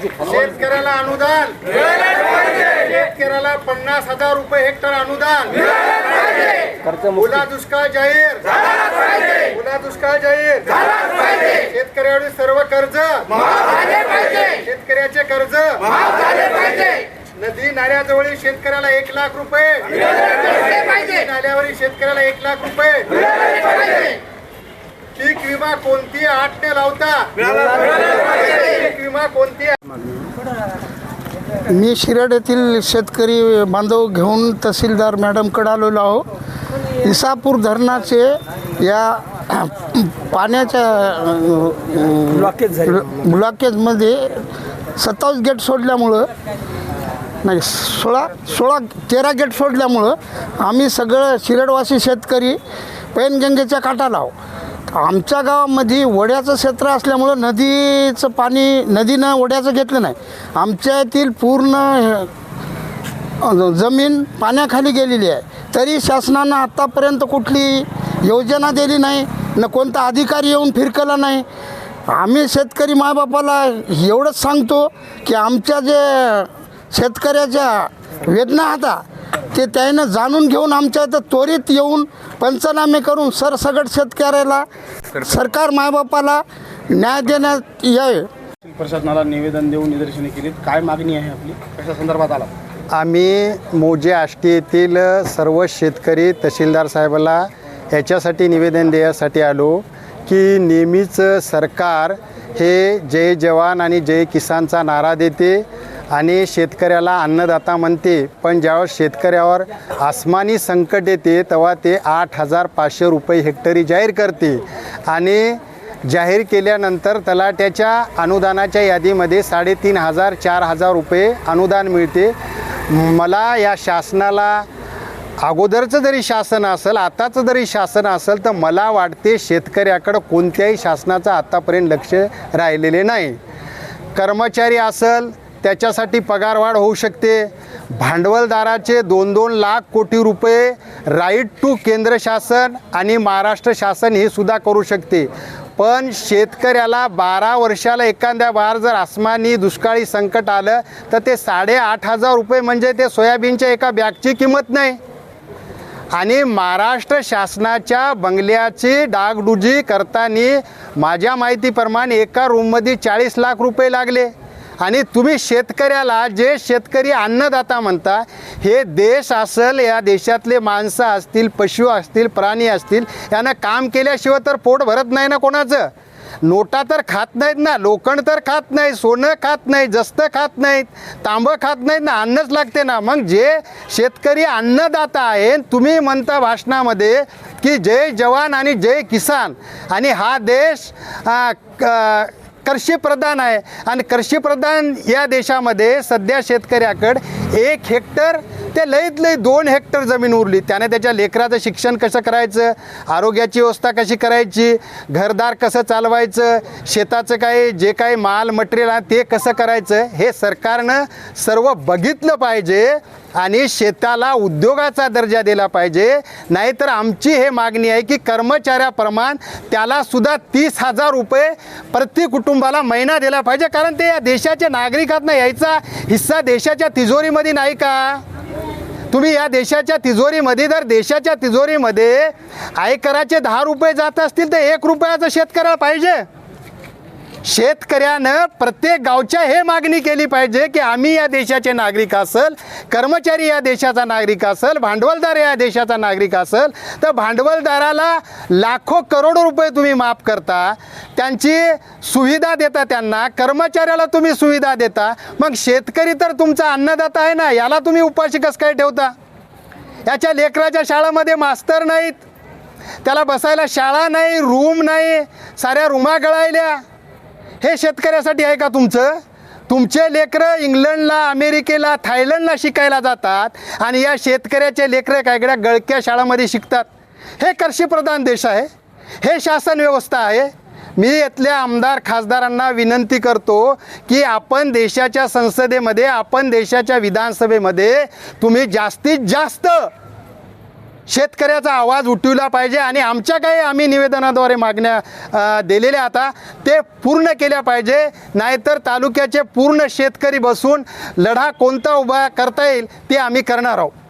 शेतकऱ्याला अनुदान. शेतकऱ्याला पन्नास हजार रुपये हेक्टर अनुदान. ओला दुष्काळ जाहीर. ओला दुष्काळ जाहीर. शेतकऱ्यावरील सर्व कर्ज. शेतकऱ्याचे कर्ज. नदी नाल्याजवळील शेतकऱ्याला एक लाख रुपये. नदी नाल्यावरील शेतकऱ्याला एक लाख रुपये. पीक विमा कोणती आठ ने लावता पीक विमा कोणती मी शिरड येथील शेतकरी बांधव घेऊन तहसीलदार मॅडमकडे आलेलो आहो इसापूर धरणाचे या पाण्याच्या ब्लॉकेज. ब्लॉकेजमध्ये सत्तावीस गेट सोडल्यामुळं नाही सोळा सोळा तेरा गेट सोडल्यामुळं आम्ही सगळं शिरडवासी शेतकरी पैनगंगेच्या काठाला आहो आमच्या गावामध्ये वड्याचं क्षेत्र असल्यामुळं नदीचं पाणी नदीनं वड्याचं घेतलं नाही. आमच्या येथील पूर्ण जमीन पाण्याखाली गेलेली आहे. तरी शासनानं आत्तापर्यंत कुठली योजना दिली नाही न कोणता अधिकारी येऊन फिरकला नाही. आम्ही शेतकरी मायबापाला एवढंच सांगतो की आमच्या जे शेतकऱ्याच्या वेदना होता ते त्यानं जाणून घेऊन आमच्या इथं त्वरित येऊन पंचनामे करून सरसगट शेतकऱ्याला सरकार मायबापाला न्याय देण्यात यावे प्रशासनाला निवेदन देऊन निदर्शने केलीत. काय मागणी आहे आपली? कशा संदर्भात आला? आम्ही मोजे आष्टी येथील सर्व शेतकरी तहसीलदार साहेबाला याच्यासाठी निवेदन द्यायसाठी आलो की नेहमीच सरकार हे जय जवान आणि जय किसानचा नारा देते. आणि शेतकऱ्याला अन्नदाता म्हणते पण ज्यावेळेस शेतकऱ्यावर आसमानी संकट येते तेव्हा ते आठ हजार पाचशे रुपये हेक्टरी जाहीर करते. आणि जाहीर केल्यानंतर तलाट्याच्या अनुदानाच्या यादीमध्ये साडेतीन हजार चार हजार रुपये अनुदान मिळते. मला या शासनाला अगोदरचं जरी शासन असेल आताचं जरी शासन असेल तर मला वाटते शेतकऱ्याकडं कोणत्याही शासनाचं आतापर्यंत लक्ष राहिलेले नाही. कर्मचारी असेल त्याच्यासाठी पगारवाढ होऊ शकते. भांडवलदाराचे दोन दोन लाख कोटी रुपये राईट टू केंद्र शासन आणि महाराष्ट्र शासन हे सुद्धा करू शकते. पण शेतकऱ्याला बारा वर्षाला एखाद्या बार जर आसमानी दुष्काळी संकट आलं तर ते साडेआठ हजार रुपये म्हणजे ते सोयाबीनच्या एका बॅगची किंमत नाही. आणि महाराष्ट्र शासनाच्या बंगल्याची डागडुजी करताना माझ्या माहितीप्रमाणे एका रूममध्ये चाळीस लाख रुपये लागले. आणि तुम्ही शेतकऱ्याला जे शेतकरी अन्नदाता म्हणता हे देश असेल या देशातले माणसं असतील पशु असतील प्राणी असतील यानं काम केल्याशिवाय तर पोट भरत नाही ना कोणाचं? नोटा तर खात नाहीत ना लोखंड तर खात नाही सोनं खात नाही जस्त खात नाहीत तांबं खात नाहीत ना अन्नच लागते ना. मग जे शेतकरी अन्नदाता आहे तुम्ही म्हणता भाषणामध्ये की जय जवान आणि जय किसान. आणि हा देश आ, क- कृषीप्रधान आहे. आणि कृषीप्रधान या देशामध्ये सध्या शेतकऱ्याकडं एक हेक्टर ते लईत लई दोन हेक्टर जमीन उरली. त्याने त्याच्या लेकराचं शिक्षण कसं करायचं? आरोग्याची व्यवस्था कशी करायची? घरदार कसं चालवायचं? शेताचं काही जे काही माल मटेरियल आहे ते कसं करायचं? हे सरकारनं सर्व बघितलं पाहिजे आणि शेताला उद्योगाचा दर्जा दिला पाहिजे. नाहीतर आमची हे मागणी आहे की कर्मचाऱ्याप्रमाण त्याला सुद्धा तीस हजार रुपये प्रति कुटुंबाला महिना दिला पाहिजे. कारण ते या देशाच्या नागरिकांना यायचा हिस्सा देशाच्या तिजोरीमध्ये नाही का? तुम्ही या देशाच्या तिजोरीमध्ये जर देशाच्या तिजोरीमध्ये आयकराचे दहा रुपये जात असतील तर एक रुपयाचं शेतकऱ्याला पाहिजे. शेतकऱ्यानं प्रत्येक गावच्या हे मागणी केली पाहिजे की आम्ही या देशाचे नागरिक असेल कर्मचारी या देशाचा नागरिक असेल भांडवलदार या देशाचा नागरिक असेल तर भांडवलदाराला लाखो करोडो रुपये तुम्ही माफ करता त्यांची सुविधा देता त्यांना कर्मचाऱ्याला तुम्ही सुविधा देता मग शेतकरी तर तुमचा अन्नदाता आहे ना याला तुम्ही उपाशी कसं काय ठेवता? याच्या लेकराच्या शाळेमध्ये मास्तर नाहीत त्याला बसायला शाळा नाही रूम नाही साऱ्या रूमा गळायल्या हे शेतकऱ्यासाठी आहे का तुमचं? तुमचे लेकरं इंग्लंडला अमेरिकेला थायलंडला शिकायला जातात आणि या शेतकऱ्याचे लेकरं काय गळक्या शाळामध्ये शिकतात? हे कृषीप्रधान देश आहे. हे शासन व्यवस्था आहे. मी इथल्या आमदार खासदारांना विनंती करतो की आपण देशाच्या संसदेमध्ये आपण देशाच्या विधानसभेमध्ये तुम्ही जास्तीत जास्त शेतकऱ्याचा आवाज उठविला पाहिजे आणि आमच्या काही आम्ही निवेदनाद्वारे मागण्या दिलेल्या आता ते पूर्ण केल्या पाहिजे. नाहीतर तालुक्याचे पूर्ण शेतकरी बसून लढा कोणता उभा करता येईल ते आम्ही करणार आहोत.